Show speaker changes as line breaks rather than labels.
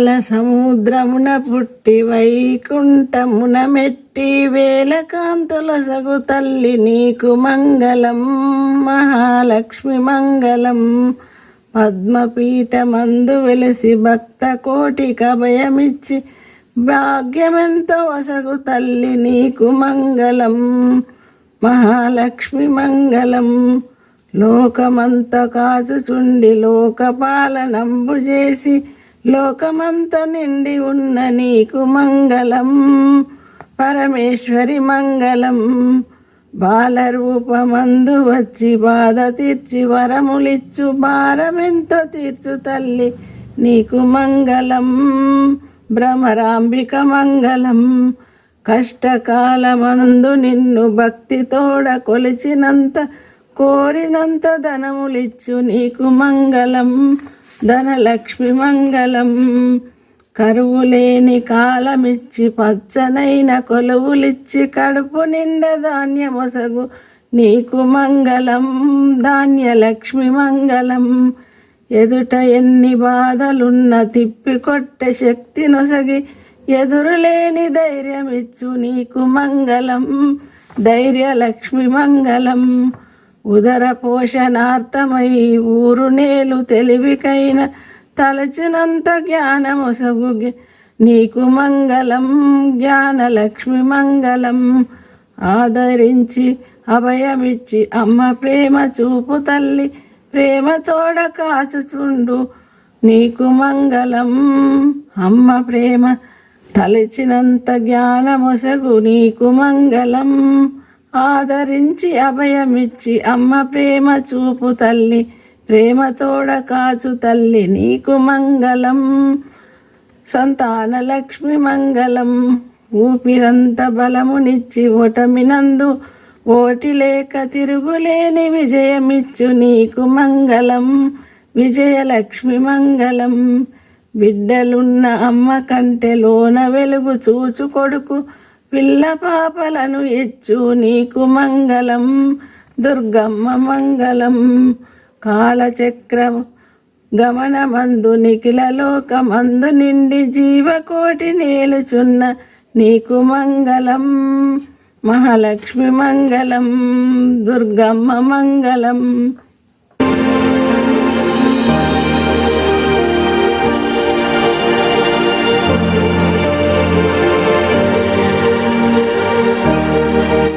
పాల సముద్రమున పుట్టి వైకుంఠమున మెట్టి వేల కాంతుల సగు తల్లి నీకు మంగళం మహాలక్ష్మి మంగళం. పద్మపీఠమందు వెలిసి భక్త కోటిక భయమిచ్చి భాగ్యమెంతో వసగు తల్లి నీకు మంగళం మహాలక్ష్మి మంగళం. లోకమంత కాచుచుండి లోకపాలనంబు చేసి లోకమంత నిండి ఉన్న నీకు మంగళం పరమేశ్వరి మంగళం. బాలరూపమందు వచ్చి బాధ తీర్చి వరములిచ్చు భారమెంతో తీర్చు తల్లి నీకు మంగళం. భ్రమరాంబిక మంగళం. కష్టకాలమందు నిన్ను భక్తితోడ కొలిచినంత కోరినంత ధనములిచ్చు నీకు మంగళం. ధనలక్ష్మి మంగళం. కరువు లేని కాలమిచ్చి పచ్చనైన కొలువులిచ్చి కడుపు నిండా ధాన్యమొసగు నీకు మంగళం ధాన్యలక్ష్మి మంగళం. ఎదుట ఎన్ని బాధలున్న తిప్పి కొట్టే శక్తి నొసగి. ఎదురులేని ధైర్యమిచ్చు నీకు మంగళం ధైర్యలక్ష్మి మంగళం. ఉదర పోషణార్థమై ఊరు నేలు తెలివికైన తలచినంత జ్ఞానమొసగు గి- నీకు మంగళం జ్ఞానలక్ష్మి మంగళం. ఆదరించి అభయమిచ్చి అమ్మ ప్రేమ చూపు తల్లి ప్రేమతోడ కాచుచుండు నీకు మంగళం. అమ్మ ప్రేమ తలచినంత జ్ఞానమొసగు నీకు మంగళం. ఆదరించి అభయమిచ్చి అమ్మ ప్రేమ చూపు తల్లి ప్రేమతోడ కాచు తల్లి నీకు మంగళం సంతాన లక్ష్మి మంగళం. ఊపిరంత బలమునిచ్చి ఓటమినందు ఓటి లేక తిరుగులేని విజయమిచ్చు నీకు మంగళం విజయలక్ష్మి మంగళం. బిడ్డలున్న అమ్మ కంటే లోన వెలుగు చూచు కొడుకు పిల్ల పాపలను ఇచ్చు నీకు మంగళం దుర్గమ్మ మంగళం. కాలచక్ర గమనమందు నిఖిల లోకమందు నిండి జీవకోటి నేలుచున్న నీకు మంగళం. మహాలక్ష్మి మంగళం దుర్గమ్మ మంగళం.